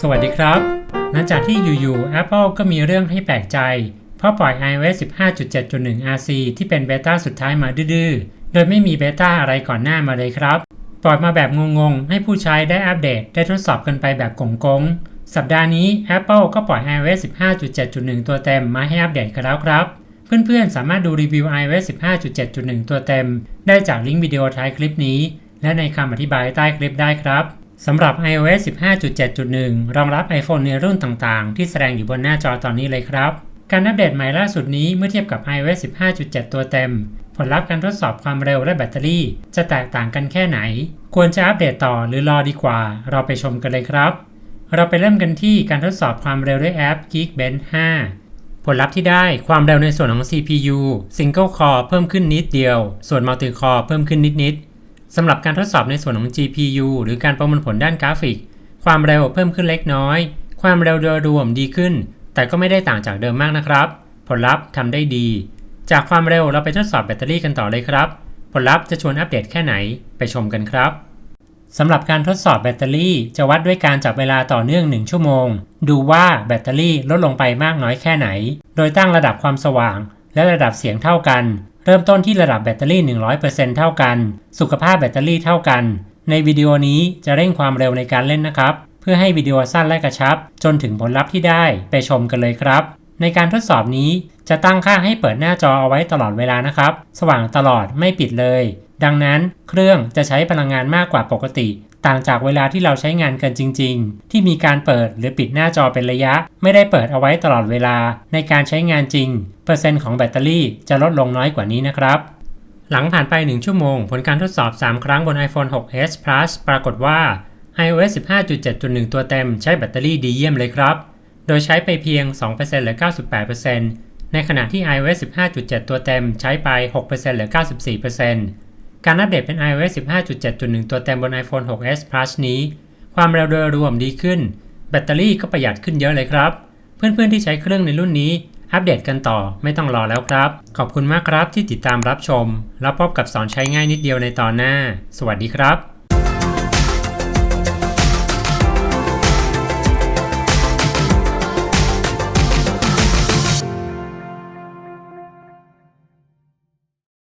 สวัสดีครับ หลังจากที่อยู่ๆ Apple ก็มีเรื่องให้แปลกใจ เพราะปล่อย iOS 15.7.1 RC ที่เป็นเบต้าสุดท้ายมาดื้อๆ โดยไม่มีเบต้าอะไรก่อนหน้ามาเลยครับ ปล่อยมาแบบงงๆ ให้ผู้ใช้ได้อัปเดตได้ทดสอบกันไปแบบกงๆสัปดาห์นี้ Apple ก็ปล่อย iOS 15.7.1 ตัวเต็มมาให้อัปเดตกันแล้วครับ เพื่อนๆ สามารถดูรีวิว iOS 15.7.1 ตัวเต็ม ได้จากลิงก์วิดีโอท้ายคลิปนี้ และในคำอธิบายใต้คลิปได้ครับ สำหรับ iOS 15.7.1 รองรับ iPhone ในรุ่นต่างๆ ที่แสดงอยู่บนหน้าจอตอนนี้เลยครับ การอัปเดตใหม่ล่าสุดนี้เมื่อเทียบกับ iOS 15.7 ตัวเต็ม ผลลัพธ์การทดสอบความเร็วและแบตเตอรี่ จะแตกต่างกันแค่ไหน ควรจะอัปเดตต่อหรือรอดีกว่า เราไปชมกันเลยครับ เราไปเริ่มกันที่การทดสอบความเร็วด้วยแอป Geekbench 5 ผลลัพธ์ที่ได้ความเร็วในส่วนของ CPU Single Core เพิ่มขึ้นนิดเดียว ส่วน Multi Core เพิ่มขึ้นนิดๆ สำหรับการทดสอบในส่วนของ GPU หรือการประมวลผลด้านกราฟิก ความเร็วเพิ่มขึ้นเล็กน้อย ความเร็วโดยรวมดีขึ้น แต่ก็ไม่ได้ต่างจากเดิมมากนะครับ ผลลัพธ์ทำได้ดี จากความเร็วเราไปทดสอบแบตเตอรี่กันต่อเลยครับ ผลลัพธ์จะชวนอัปเดตแค่ไหนไปชมกันครับสำหรับการทดสอบแบตเตอรี่จะวัดด้วยการจับเวลาต่อเนื่อง 1 ชั่วโมง ดูว่าแบตเตอรี่ลดลงไปมากน้อยแค่ไหน โดยตั้งระดับความสว่าง และระดับเสียงเท่ากัน เริ่มต้นที่ระดับแบตเตอรี่ 100%เท่ากัน สุขภาพแบตเตอรี่เท่ากัน ในวิดีโอนี้จะเร่งความเร็วในการเล่นนะครับ เพื่อให้วิดีโอสั้นและกระชับ จนถึงผลลัพธ์ที่ได้ไปชมกันเลยครับ ในการทดสอบนี้จะตั้งค่าให้เปิดหน้าจอเอาไว้ตลอดเวลานะครับ สว่างตลอดไม่ปิดเลย ดังนั้นเครื่องจะใช้พลังงานมากกว่าปกติ ต่างจากเวลาที่เราใช้งานกันจริง ๆ ที่มีการเปิดหรือปิดหน้าจอเป็นระยะ ไม่ได้เปิดเอาไว้ตลอดเวลา ในการใช้งานจริง เปอร์เซ็นต์ของแบตเตอรี่จะลดลงน้อยกว่านี้นะครับ หลังผ่านไป 1 ชั่วโมง ผลการทดสอบ 3 ครั้งบน iPhone 6s Plus ปรากฏว่า iOS 15.7.1 ตัวเต็มใช้แบตเตอรี่ดีเยี่ยมเลยครับ โดยใช้ไปเพียง 2%หรือ 98%ในขณะที่ iOS 15.7 ตัวเต็มใช้ไป 6%หรือ 94% การอัปเดตเป็น iOS 15.7.1 ตัวเต็มบน iPhone 6s Plus นี้ ความเร็วโดยรวมดีขึ้น แบตเตอรี่ก็ประหยัดขึ้นเยอะเลยครับ เพื่อนๆที่ใช้เครื่องในรุ่นนี้ อัปเดตกันต่อไม่ต้องรอแล้วครับ ขอบคุณมากครับที่ติดตามรับชม แล้วพบกับสอนใช้ง่ายนิดเดียวในตอนหน้า สวัสดีครับ